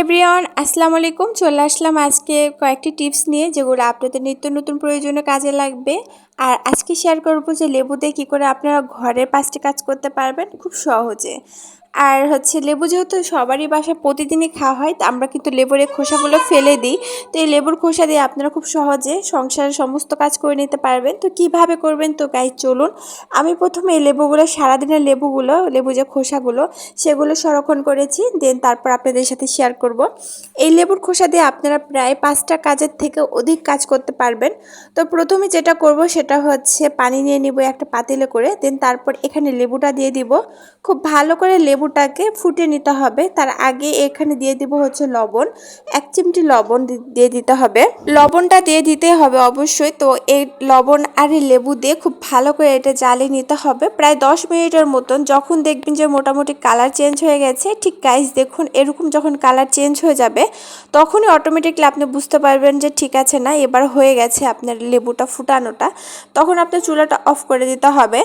Everyone, আসসালামু আলাইকুম। চলে আসলাম আজকে কয়েকটি টিপস নিয়ে যেগুলো আপনাদের নিত্য নতুন প্রয়োজনীয় কাজে লাগবে। আর আজকে শেয়ার করব যে লেবু দিয়ে কী করে আপনারা ঘরের পাঁচটি কাজ করতে পারবেন খুব সহজে। আর হচ্ছে লেবু যেহেতু সবারই বাসায় প্রতিদিনই খাওয়া হয়, তো আমরা কিন্তু লেবুর খোসাগুলো ফেলে দিই। তো এই লেবুর খোসা দিয়ে আপনারা খুব সহজে সংসারের সমস্ত কাজ করে নিতে পারবেন। তো কীভাবে করবেন তো গাই চলুন। আমি প্রথমে এই লেবুগুলো, সারাদিনের লেবুগুলো, লেবু যে খোসাগুলো, সেগুলো সংরক্ষণ করেছি, দেন তারপর আপনাদের সাথে শেয়ার করব। এই লেবুর খোসা দিয়ে আপনারা প্রায় পাঁচটা কাজের থেকে অধিক কাজ করতে পারবেন। তো প্রথমে যেটা করব সেটা হচ্ছে পানি নিয়ে নিব একটা পাতিলে করে, দেন তারপর এখানে লেবুটা দিয়ে দিব। খুব ভালো করে লেবুটাকে ফুটে নিতে হবে। তার আগে এখানে দিয়ে দিব হচ্ছে লবণ। এক চিমটি লবণ দিয়ে দিতে হবে। লবণটা দিয়ে দিতে হবে অবশ্যই। তো এই লবণ আর লেবু দিয়ে খুব ভালো করে এটা জ্বালিয়ে নিতে হবে। প্রায় দশ মিনিটের মতন যখন দেখবেন যে মোটামুটি কালার চেঞ্জ হয়ে গেছে, ঠিক গাইস দেখুন এরকম যখন কালার চেঞ্জ হয়ে যাবে, তখনই অটোমেটিকলি আপনি বুঝতে পারবেন যে ঠিক আছে না, এবার হয়ে গেছে আপনার লেবুটা ফুটানোটা। তখন আপনার চুলাটা অফ করে দিতে হবে।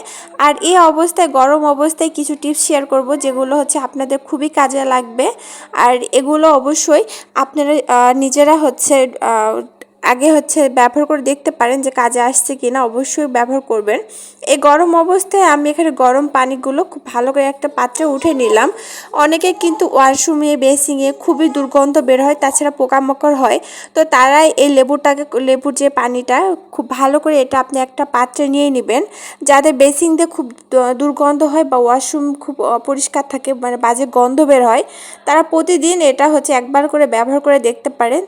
আর এই অবস্থায়, গরম অবস্থায় কিছু টিপস শেয়ার করব যেগুলো হচ্ছে আপনাদের খুবই কাজে লাগবে। আর এগুলো অবশ্যই আপনারা নিজেরা হচ্ছে আগে হচ্ছে ব্যবহার করে দেখতে পারেন যে কাজে আসছে কি না অবশ্যই ব্যবহার করবেন। এই গরম অবস্থায় আমি এখানে গরম পানিগুলো খুব ভালো করে একটা পাত্রে উঠে নিলাম। অনেকে কিন্তু ওয়াশরুমে বেসিংয়ে খুবই দুর্গন্ধ বের হয়, তাছাড়া পোকামাকড় হয়। তো তারাই এই লেবুটাকে, লেবুর যে পানিটা, খুব ভালো করে এটা আপনি একটা পাত্রে নিয়ে নেবেন। যাদের বেসিং দিয়ে খুব দুর্গন্ধ হয় বা ওয়াশরুম খুব অপরিষ্কার থাকে মানে বাজে গন্ধ বের হয়। তারা প্রতিদিন এটা হচ্ছে একবার করে ব্যবহার করে দেখতে পারেন।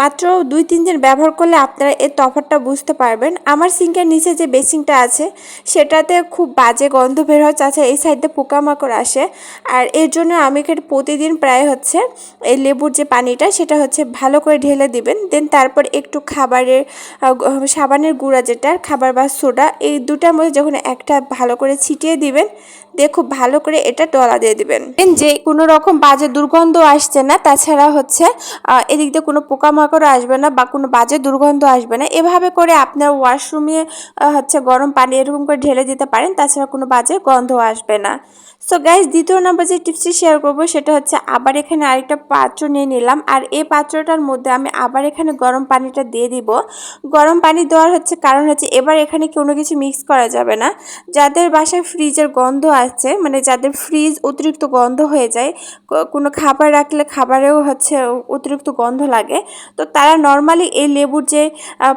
মাত্র দুই, তিন দিন ব্যবহার ব্যবহার করলে আপনারা এর তফাতটা বুঝতে পারবেন। আমার সিঙ্কের নিচে যে বেসিংটা আছে, সেটাতে খুব বাজে গন্ধ বের হয়। তাছাড়া এই সাইডে পোকামাকড় আসে। আর এর জন্য আমি এখানে প্রতিদিন প্রায় হচ্ছে এই লেবুর যে পানিটা, সেটা হচ্ছে ভালো করে ঢেলে দিবেন। দেন তারপর একটু খাবারের সাবানের গুঁড়া যেটা, খাবার বা সোডা, এই দুটার মধ্যে যখন একটা ভালো করে ছিটিয়ে দিবেন দিয়ে খুব ভালো করে এটা ডলা দিয়ে দিবেন। যে কোনো রকম বাজে দুর্গন্ধ আসছে না, তাছাড়া হচ্ছে এদিক দিয়ে কোনো পোকামাকড় আসবে না বা কোনো বাজে দুর্গন্ধ আসবে না। এভাবে করে আপনার ওয়াশরুমে হচ্ছে গরম পানি এরকম করে ঢেলে দিতে পারেন, তাছাড়া কোনো বাজে গন্ধ আসবে না। সো গাইজ দ্বিতীয় নম্বর যে টিপসটি শেয়ার করব, সেটা হচ্ছে আবার এখানে আরেকটা পাত্র নিয়ে নিলাম। আর এই পাত্রটার মধ্যে আমি আবার এখানে গরম পানিটা দিয়ে দিব। গরম পানি দেওয়ার হচ্ছে কারণ হচ্ছে, এবার এখানে কোনো কিছু মিক্স করা যাবে না। যাদের বাসায় ফ্রিজের গন্ধ আছে মানে যাদের ফ্রিজ অতিরিক্ত গন্ধ হয়ে যায় কোনো খাবার রাখলে খাবারেও হচ্ছে অতিরিক্ত গন্ধ লাগে। তো তারা নর্মালি এই লেবুর যে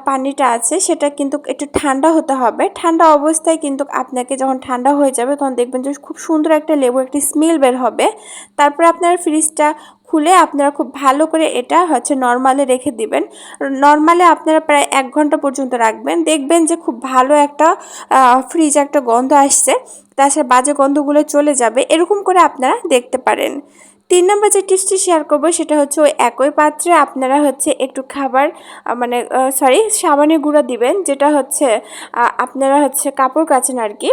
পানিটা আছে, সেটা কিন্তু একটু ঠান্ডা হতে হবে। ঠান্ডা অবস্থায় কিন্তু আপনাকে যখন ঠান্ডা হয়ে যাবে, তখন দেখবেন যে খুব সুন্দর একটা লেবু একটি স্মেল বের হবে। তারপর আপনার ফ্রিজটা খুলে আপনারা খুব ভালো করে এটা হচ্ছে নর্মালে রেখে দিবেন। নর্মালে আপনারা প্রায় এক ঘণ্টা পর্যন্ত রাখবেন। দেখবেন যে খুব ভালো একটা ফ্রিজ একটা গন্ধ আসছে তাছাড়া বাজে গন্ধগুলো চলে যাবে, এরকম করে আপনারা দেখতে পারেন। তিন নম্বর যে টিপসটি শেয়ার করব, সেটা হচ্ছে ওই একই পাত্রে আপনারা হচ্ছে একটু খাবার মানে সরি সাবানের গুঁড়া দিবেন, যেটা হচ্ছে আপনারা হচ্ছে কাপড় কাচেন আর কি।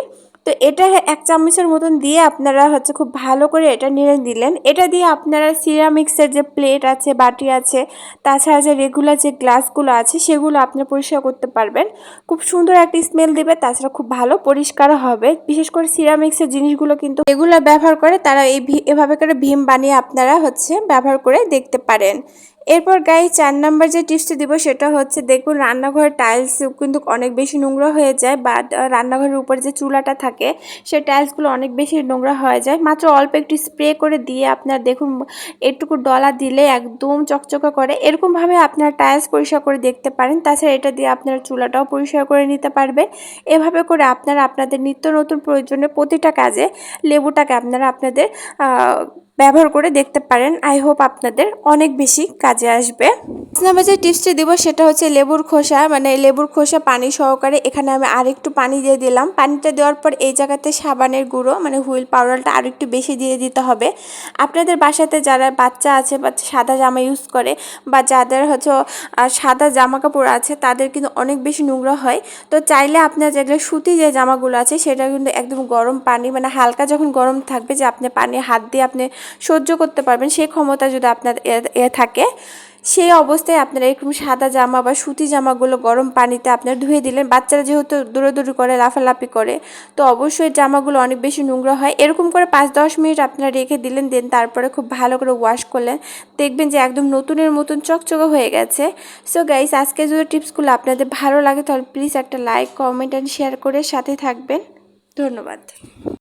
তো এটা এক চামচের মতন দিয়ে আপনারা হচ্ছে খুব ভালো করে এটা নিয়ে দিলেন। এটা দিয়ে আপনারা সিরামিক্সের যে প্লেট আছে, বাটি আছে, তাছাড়া যে রেগুলার যে গ্লাসগুলো আছে, সেগুলো আপনি পরিষ্কার করতে পারবেন। খুব সুন্দর একটা স্মেল দেবে, তাছাড়া খুব ভালো, পরিষ্কার হবে। বিশেষ করে সিরামিক্সের জিনিসগুলো কিন্তু এগুলো ব্যবহার করে তারা এই এভাবে করে ভীম বানিয়ে আপনারা হচ্ছে ব্যবহার করে দেখতে পারেন। এরপর গাই চার নাম্বার যে টিপসটি দিব সেটা হচ্ছে দেখুন রান্নাঘরের টাইলস কিন্তু অনেক বেশি নোংরা হয়ে যায় বা রান্নাঘরের উপরে যে চুলাটা থাকে সেই টাইলসগুলো অনেক বেশি নোংরা হয়ে যায়। মাত্র অল্প একটু স্প্রে করে দিয়ে আপনার দেখুন এটুকু ডলা দিলে একদম চকচকা করে। এরকমভাবে আপনার টাইলস পরিষ্কার করে দেখতে পারেন। তাছাড়া এটা দিয়ে আপনার চুলাটাও পরিষ্কার করে নিতে পারবেন। এভাবে করে আপনারা আপনাদের নিত্য নতুন প্রয়োজনে প্রতিটা কাজে লেবুটাকে আপনারা আপনাদের ব্যবহার করে দেখতে পারেন। আই হোপ আপনাদের অনেক বেশি কাজে আসবে। নাম্বার যে টিপসটি দিব সেটা হচ্ছে লেবুর খোসা। মানে লেবুর খোসা পানি সহকারে এখানে আমি আরেকটু পানি দিয়ে দিলাম। পানিটা দেওয়ার পর এই জায়গাতে সাবানের গুঁড়ো মানে হুইল পাউডারটা আরেকটু বেশি দিয়ে দিতে হবে। আপনাদের বাসাতে যারা বাচ্চা আছে বা সাদা জামা ইউজ করে বা যাদের হচ্ছে সাদা জামা কাপড় আছে, তাদের কিন্তু অনেক বেশি নোংরা হয়। তো চাইলে আপনার যেগুলো সুতি যে জামাগুলো আছে, সেটা কিন্তু একদম গরম পানি মানে হালকা যখন গরম থাকবে যে আপনি পানি হাত দিয়ে আপনি সহ্য করতে পারবেন। সেই ক্ষমতা যদি আপনার এ- থাকে, সেই অবস্থায় আপনারা এরকম সাদা জামা বা সুতি জামাগুলো গরম পানিতে আপনারা ধুয়ে দিলেন। বাচ্চারা যেহেতু দৌড়াদৌড়ি করে, লাফালাফি করে, তো অবশ্যই জামাগুলো অনেক বেশি নোংরা হয়। এরকম করে পাঁচ দশ মিনিট আপনারা রেখে দিলেন, দেন তারপরে খুব ভালো করে ওয়াশ করলেন। দেখবেন যে একদম নতুনের মতন চকচকে হয়ে গেছে। সো গাইস আজকে যদি টিপসগুলো আপনাদের ভালো লাগে, তাহলে প্লিজ একটা লাইক কমেন্ট অ্যান্ড শেয়ার করে সাথে থাকবেন। ধন্যবাদ।